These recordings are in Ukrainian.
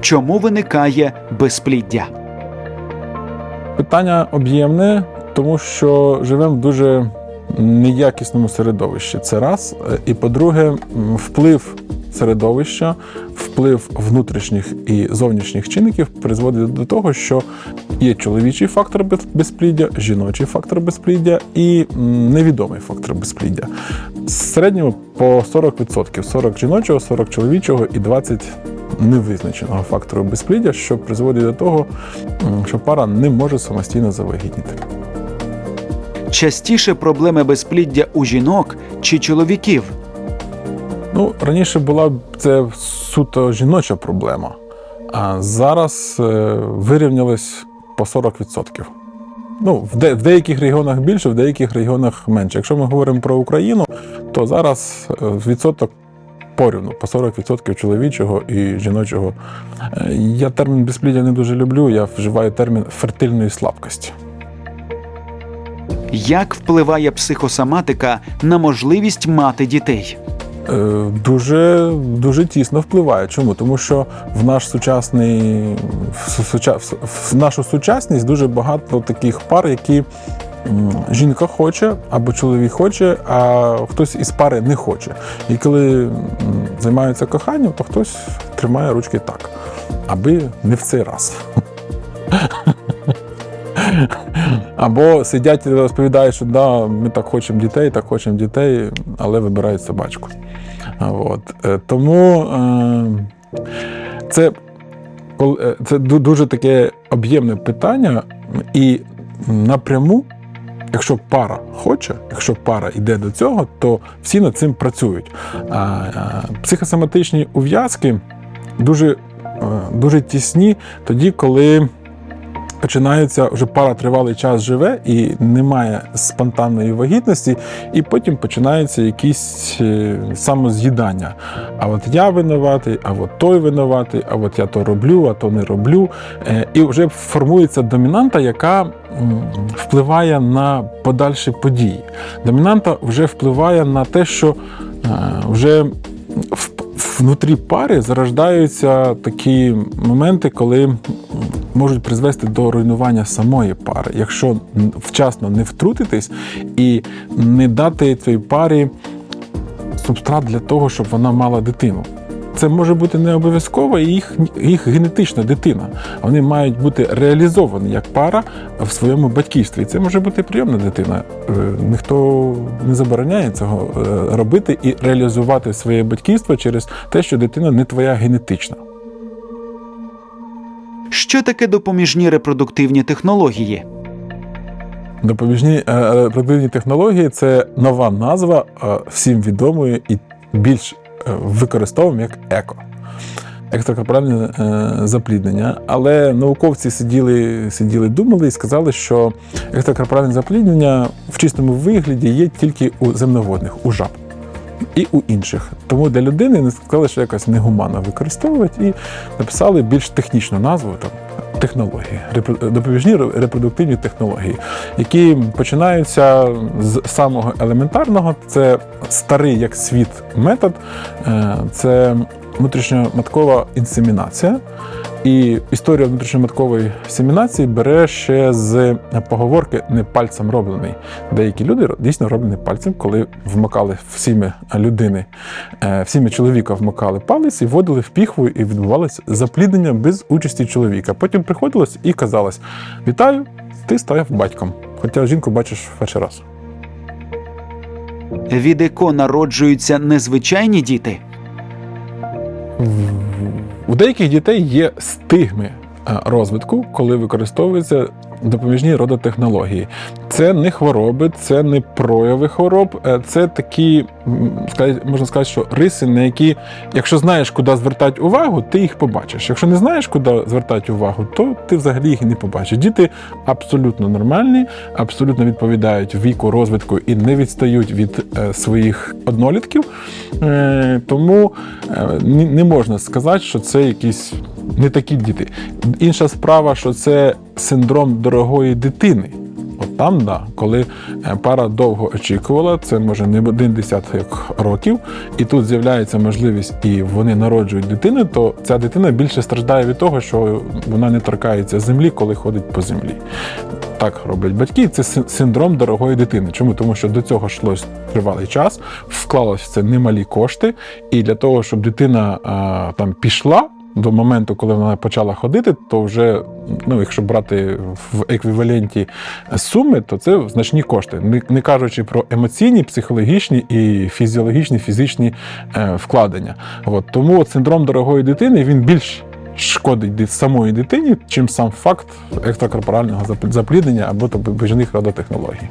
чому виникає безпліддя. Питання об'ємне, тому що живемо в дуже неякісному середовищі. Це раз. І по-друге, вплив середовища, вплив внутрішніх і зовнішніх чинників призводить до того, що є чоловічий фактор безпліддя, жіночий фактор безпліддя і невідомий фактор безпліддя. В середньому по 40%. 40 жіночого, 40 чоловічого і 20 невизначеного фактору безпліддя, що призводить до того, що пара не може самостійно завагітніти. Частіше проблеми безпліддя у жінок чи чоловіків. Ну, раніше була б це суто жіноча проблема, а зараз е, вирівнялось по 40%. Ну, в, де, в деяких регіонах більше, в деяких регіонах менше. Якщо ми говоримо про Україну, то зараз е, відсоток порівну по 40% чоловічого і жіночого. Е, Я термін безпліддя не дуже люблю, я вживаю термін фертильної слабкості. Як впливає психосоматика на можливість мати дітей? Е, Дуже дуже тісно впливає. Чому? Тому що в наш сучасний в, суча- в- нашу сучасність дуже багато таких пар, які жінка хоче або чоловік хоче, а хтось із пари не хоче. І коли займаються коханням, то хтось тримає ручки так, аби не в цей раз. Або сидять і розповідають, що да, ми так хочемо дітей, так хочемо дітей, але вибирають собачку. От. Е, Тому е, це, е, це дуже таке об'ємне питання, і напряму, якщо пара хоче, якщо пара йде до цього, то всі над цим працюють. Психосоматичні ув'язки дуже, е, дуже тісні тоді, коли починається вже пара тривалий час живе і немає спонтанної вагітності, і потім починається якісь е, самоз'їдання. А от я винуватий, а от той винуватий, а от я то роблю, а то не роблю. Е, І вже формується домінанта, яка впливає на подальші події. Домінанта вже впливає на те, що е, вже в- внутрі пари зарождаються такі моменти, коли можуть призвести до руйнування самої пари, якщо вчасно не втрутитись і не дати цій парі субстрат для того, щоб вона мала дитину. Це може бути не обов'язково їх, їх генетична дитина. Вони мають бути реалізовані як пара в своєму батьківстві. І це може бути прийомна дитина. Е, Ніхто не забороняє цього е, робити і реалізувати своє батьківство через те, що дитина не твоя генетична. Що таке допоміжні репродуктивні технології? Допоміжні е, репродуктивні технології це нова назва всім відомої і більш використовуємо як еко. Екстракорпоральне е, запліднення. Але науковці сиділи, сиділи, думали і сказали, що екстракорпоральне запліднення в чистому вигляді є тільки у земноводних, у жаб. І у інших. Тому для людини не сказали, що якось негуманно використовують, і написали більш технічну назву там, технології, допоміжні репродуктивні технології, які починаються з самого елементарного. Це старий як світ метод, е, це внутрішньоматкова інсемінація. І історія внутрішньоматкової семінації бере ще з поговорки не пальцем роблений. Деякі люди дійсно роблені пальцем, коли вмикали в сім'ї людини, е, в чоловіка вмикали палець і вводили в піхву, і відбувалося запліднення без участі чоловіка. Потім приходилось і казалось: Вітаю, ти став батьком. Хоча жінку бачиш перший раз. Від ЕКО народжуються незвичайні діти. У деяких дітей є стигми е, розвитку, коли використовуються допоміжні родотехнології. Це не хвороби, це не прояви хвороб, е, це такі, можна сказати, що риси, на які, якщо знаєш, куди звертати увагу, ти їх побачиш. Якщо не знаєш, куди звертати увагу, то ти взагалі їх не побачиш. Діти абсолютно нормальні, абсолютно відповідають віку розвитку і не відстають від е, своїх однолітків. Е, тому не можна сказати, що це якісь не такі діти. Інша справа, що це синдром дорогої дитини. От Там да, коли е, пара довго очікувала, це може не один десяток років, і тут з'являється можливість, і вони народжують дитину, то ця дитина більше страждає від того, що вона не торкається землі, коли ходить по землі. Так роблять батьки. Це синдром дорогої дитини. Чому? Тому що до цього йшлось тривалий час, вклалося це немалі кошти, і для того, щоб дитина а, там пішла. До моменту, коли вона почала ходити, то вже, ну, якщо брати в еквіваленті суми, то це значні кошти. Не, не кажучи про емоційні, психологічні і фізіологічні, фізичні е, вкладення. От, тому синдром дорогої дитини він більш шкодить самої дитині, чим сам факт екстракорпорального зап- запліднення або то божених родотехнологій.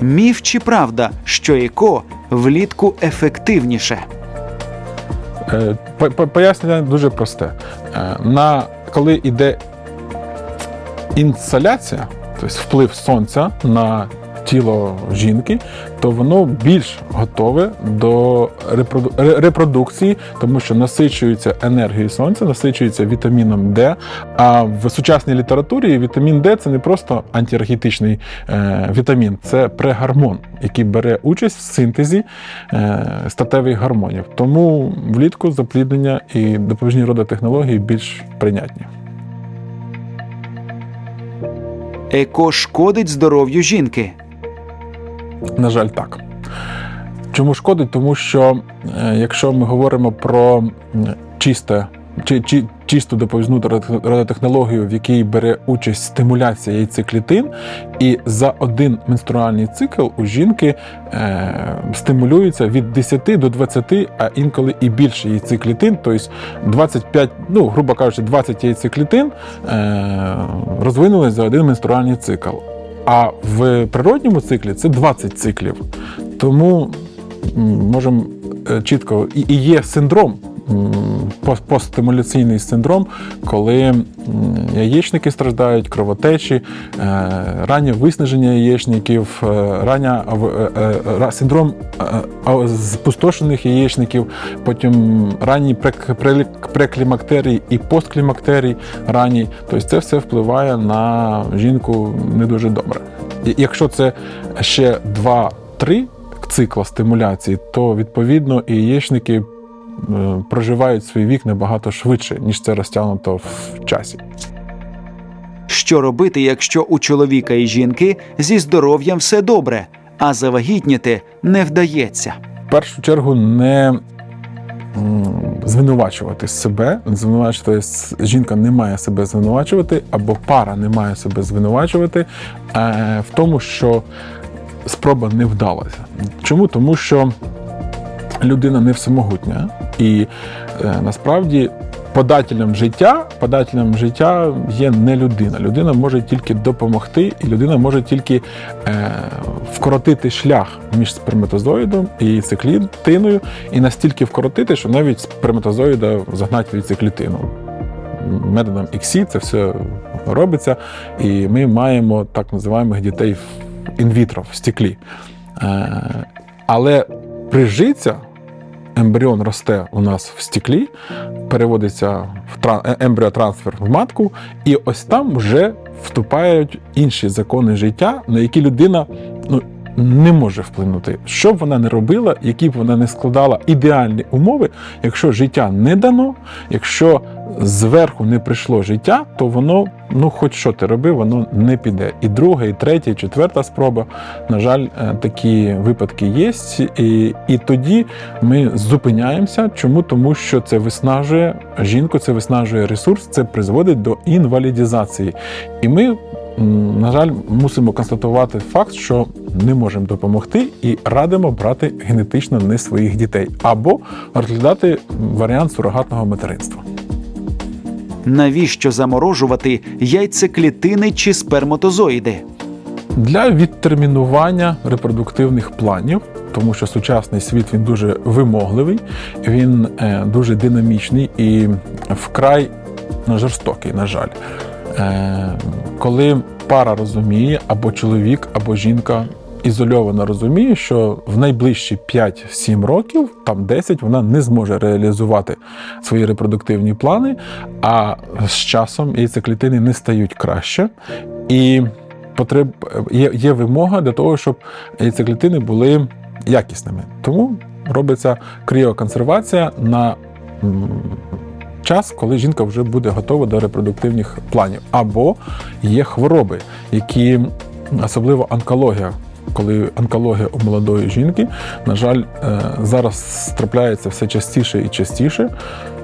Міф чи правда, що еко влітку ефективніше? Е, по- по- Пояснення дуже просте. Е, На, коли йде інсоляція, тобто вплив сонця на тіло жінки, то воно більш готове до репродукції, тому що насичується енергією сонця, насичується вітаміном Д. А в сучасній літературі вітамін Д це не просто антиаргетичний е, вітамін, це прегормон, який бере участь в синтезі е, статевих гормонів. Тому влітку запліднення і допоміжні родотехнології більш прийнятні. Еко шкодить здоров'ю жінки. На жаль, так. Чому шкодить? Тому що е, якщо ми говоримо про чисте. Чи, чи чисту доповізну радіотехнологію, в якій бере участь стимуляція яйцеклітин, і за один менструальний цикл у жінки е, стимулюється від 10 до 20, а інколи і більше яйцеклітин, тобто 25, ну, грубо кажучи, 20 яйцеклітин е, розвинулись за один менструальний цикл. А в природньому циклі це 20 циклів. Тому можемо е, чітко і є синдром. Постстимуляційний синдром, коли яєчники страждають, кровотечі, е, раннє виснаження яєчників, е, рання е, синдром спустошених яєчників, потім ранній прек- прелік- преклімактерій і постклімактерій ранній. Тобто це все впливає на жінку не дуже добре. Якщо це ще 2-3 цикла стимуляції, то відповідно і яєчники проживають свій вік набагато швидше, ніж це розтягнуто в часі. Що робити, якщо у чоловіка і жінки зі здоров'ям все добре, а завагітніти не вдається? В першу чергу не звинувачувати себе, звинувачувати жінка не має себе звинувачувати, або пара не має себе звинувачувати е, в тому, що спроба не вдалася. Чому? Тому що людина не всемогутня, і е, насправді подателем життя, подателем життя є не людина. Людина може тільки допомогти, і людина може тільки е, вкоротити шлях між сперматозоїдом і циклітиною, і настільки вкоротити, що навіть сперматозоїда загнати в яйцеклітину. Методом XC це все робиться, і ми маємо так називаємих дітей інвітро, в стеклі. Е, але прижиться, ембріон росте у нас в стеклі, переводиться в е, ембріотрансфер в матку, і ось там вже вступають інші закони життя, на які людина ну, не може вплинути. Що б вона не робила, які б вона не складала ідеальні умови, якщо життя не дано, якщо зверху не прийшло життя, то воно, ну хоч що ти роби, воно не піде. І друга, і третя, і четверта спроба. На жаль, е, такі випадки є. І, і тоді ми зупиняємося. Чому? Тому що це виснажує жінку, це виснажує ресурс, це призводить до інвалідізації. І ми, на жаль, мусимо констатувати факт, що не можемо допомогти і радимо брати генетично не своїх дітей або розглядати варіант сурогатного материнства. Навіщо заморожувати яйцеклітини чи сперматозоїди? для відтермінування репродуктивних планів, тому що сучасний світ він дуже вимогливий, він е, дуже динамічний і вкрай жорстокий, на жаль. Е, коли пара розуміє, або чоловік, або жінка ізольовано розуміє, що в найближчі 5-7 років, там 10, вона не зможе реалізувати свої репродуктивні плани, а з часом яйцеклітини не стають краще. І потреб є, є вимога для того, щоб яйцеклітини були якісними. Тому робиться кріоконсервація на час, коли жінка вже буде готова до репродуктивних планів. Або є хвороби, які особливо онкологія. Коли онкологія у молодої жінки, на жаль, е, зараз трапляється все частіше і частіше.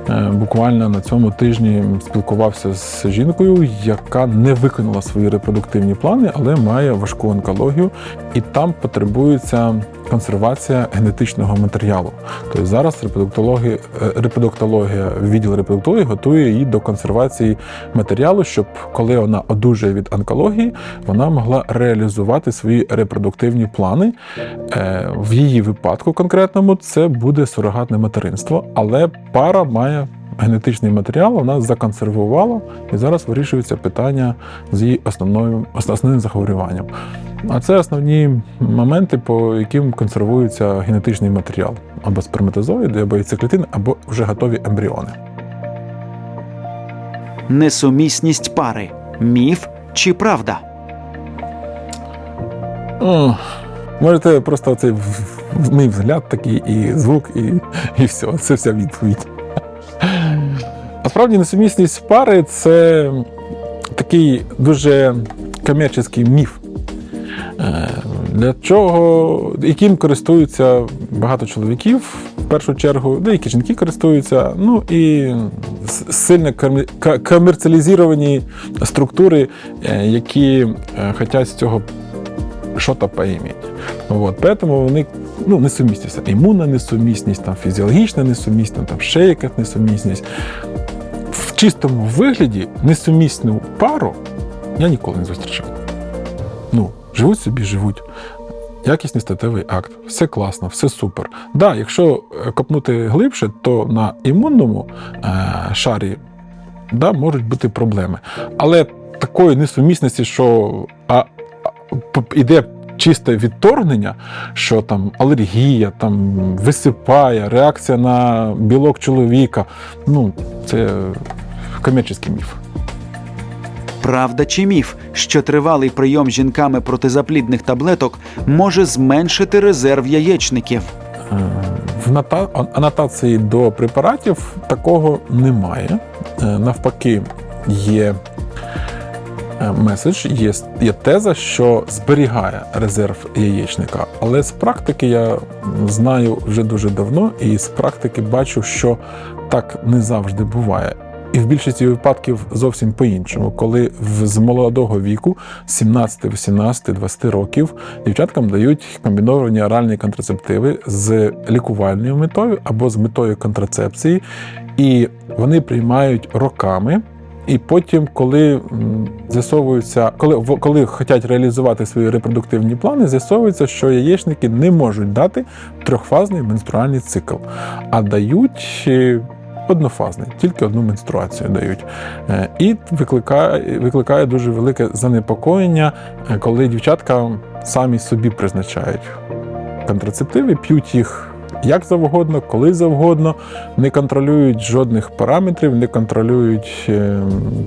Е, Буквально на цьому тижні спілкувався з жінкою, яка не виконала свої репродуктивні плани, але має важку онкологію, і там потребується консервація генетичного матеріалу. Тобто зараз репродуктологія, е, репродуктологія, відділ репродуктології готує її до консервації матеріалу, щоб коли вона одужає від онкології, вона могла реалізувати свої репродуктивні плани. Е, В її випадку конкретному це буде сурогатне материнство, але пара має генетичний матеріал, вона законсервувала, і зараз вирішується питання з її основною, основним захворюванням. А це основні моменти, по яким консервується генетичний матеріал або сперматозоїди, або яйцеклітини, або вже готові ембріони. Несумісність пари міф чи правда? О, можете просто цей мій взгляд такий, і звук, і, і все. Це вся відповідь. Насправді несумісність пари це такий дуже комерційний міф. Е, Для чого, яким користуються багато чоловіків, в першу чергу, деякі жінки користуються, ну і сильно комерціалізовані структури, е, які е, хочуть з цього щось поїміть. Поэтому вони ну, несумісність. Імунна несумісність, там, фізіологічна несумісність, там, ще якась несумісність. В чистому вигляді несумісну пару я ніколи не зустрічав. Ну, живуть собі, живуть. Якісний статевий акт, все класно, все супер. Да, якщо е, копнути глибше, то на імунному е, шарі да, можуть бути проблеми. Але такої несумісності, що а, а, іде чисте відторгнення, що там алергія, там висипає, реакція на білок чоловіка. Ну, це комерційний міф. Правда чи міф, що тривалий прийом жінками протизаплідних таблеток може зменшити резерв яєчників? Е, В анотації до препаратів такого немає. Е, Навпаки, є меседж, є, є теза, що зберігає резерв яєчника. Але з практики я знаю вже дуже давно, і з практики бачу, що так не завжди буває. І в більшості випадків зовсім по-іншому, коли з молодого віку, з 17, 18, 20 років, дівчаткам дають комбіновані оральні контрацептиви з лікувальною метою або з метою контрацепції, і вони приймають роками. І потім, коли м, з'ясовується, коли, коли хочуть реалізувати свої репродуктивні плани, з'ясовується, що яєчники не можуть дати трьохфазний менструальний цикл, а дають е, однофазний, тільки одну менструацію дають. Е, І викликає, викликає дуже велике занепокоєння, е, коли дівчатка самі собі призначають контрацептиви, п'ють їх як завгодно, коли завгодно, не контролюють жодних параметрів, не контролюють е,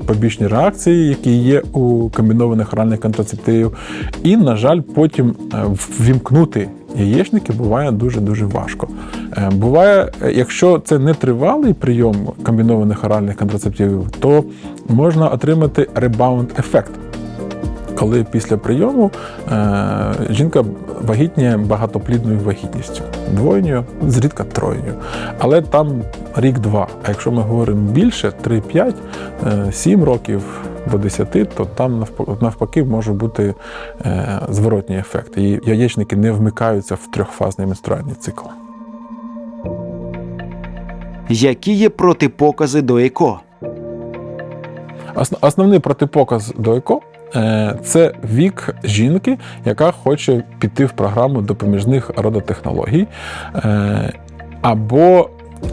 побічні реакції, які є у комбінованих оральних контрацептивів. І, на жаль, потім е, ввімкнути яєчники буває дуже-дуже важко. Е, Буває, якщо це не тривалий прийом комбінованих оральних контрацептивів, то можна отримати ребаунд-ефект коли після прийому е, жінка вагітніє багатоплідною вагітністю, двойною, зрідка тройною. Але там рік-два. А якщо ми говоримо більше, 3-5, е, 7 років до 10, то там навпаки може бути е, зворотній ефект. І яєчники не вмикаються в трьохфазний менструальний цикл. Які є протипокази до ЕКО? Основний протипоказ до ЕКО е, це вік жінки, яка хоче піти в програму допоміжних родотехнологій, е, або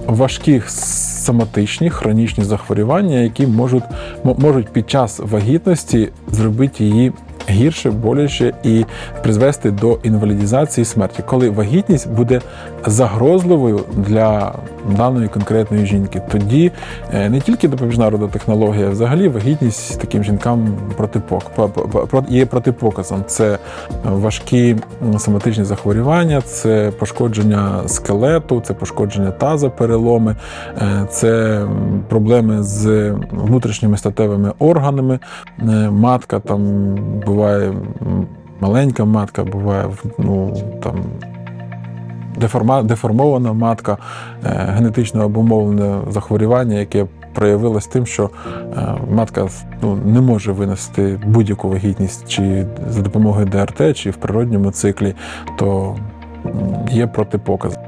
важкі соматичні хронічні захворювання, які можуть, можуть під час вагітності зробити її гірше, боляче і призвести до інвалідізації смерті, коли вагітність буде загрозливою для даної конкретної жінки. Тоді е, не тільки допоміжна родотехнологія, а взагалі вагітність таким жінкам протипок по- по- по- є протипоказом. Це важкі соматичні захворювання, це пошкодження скелету, це пошкодження таза, переломи, е, це проблеми з внутрішніми статевими органами. Е, Матка там буває маленька матка, буває ну, там. Деформа, деформована матка, е, генетично обумовлене захворювання, яке проявилось тим, що е, матка ну, не може винести будь-яку вагітність чи за допомогою ДРТ, чи в природньому циклі, то є протипоказ.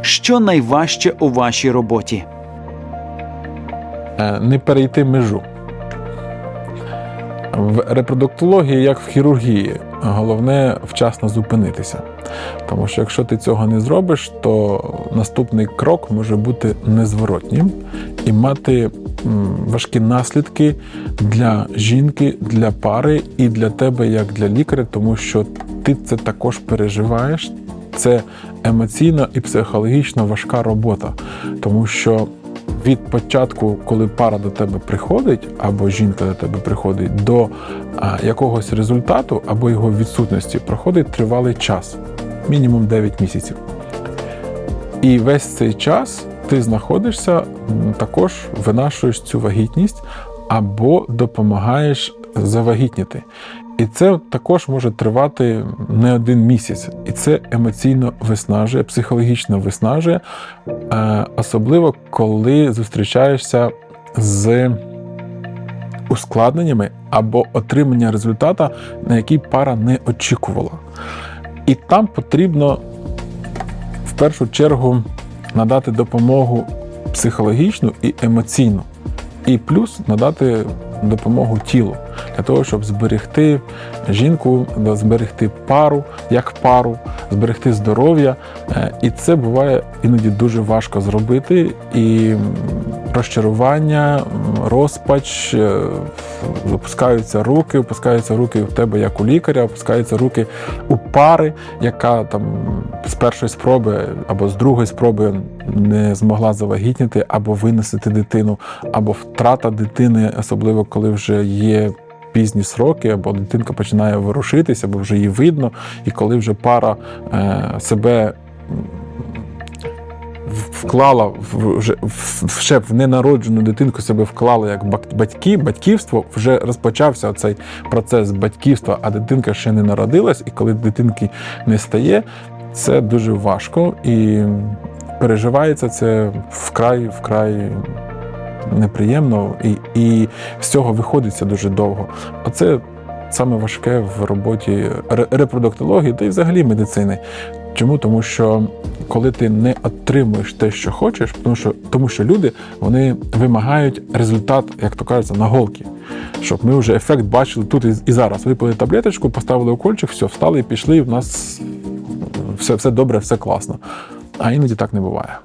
Що найважче у вашій роботі? Е, не перейти межу. В репродуктології, як в хірургії, головне вчасно зупинитися. Тому що якщо ти цього не зробиш, то наступний крок може бути незворотнім і мати важкі наслідки для жінки, для пари і для тебе, як для лікаря, тому що ти це також переживаєш. Це емоційно і психологічно важка робота, тому що від початку, коли пара до тебе приходить, або жінка до тебе приходить, до якогось результату або його відсутності, проходить тривалий час, мінімум 9 місяців. І весь цей час ти знаходишся, також винашуєш цю вагітність або допомагаєш завагітніти. І це також може тривати не один місяць. І це емоційно виснажує, психологічно виснажує, е, особливо коли зустрічаєшся з ускладненнями або отримання результата, на який пара не очікувала. І там потрібно в першу чергу надати допомогу психологічну і емоційну, і плюс надати допомогу тілу для того, щоб зберегти жінку, зберегти пару як пару, зберегти здоров'я. Е, І це буває іноді дуже важко зробити. І розчарування, розпач, е, опускаються руки, опускаються руки в тебе як у лікаря, опускаються руки у пари, яка там з першої спроби або з другої спроби не змогла завагітніти, або виносити дитину, або втрата дитини, особливо коли вже є. Пізні сроки, або дитинка починає ворушитися, або вже її видно, і коли вже пара е, себе вклала вже, ще в ненароджену дитинку себе вклала як батьки, батьківство, вже розпочався цей процес батьківства, а дитинка ще не народилась, і коли дитинки не стає, це дуже важко. І переживається це вкрай, вкрай неприємно, і, і з цього виходиться дуже довго. Оце саме важке в роботі репродуктології та й взагалі медицини. Чому? Тому що коли ти не отримуєш те, що хочеш, тому що, тому що люди вони вимагають результат, як то кажеться, на голки. Щоб ми вже ефект бачили тут і, зараз. Випили таблеточку, поставили укольчик, все, встали і пішли, і в нас все, все добре, все класно. А іноді так не буває.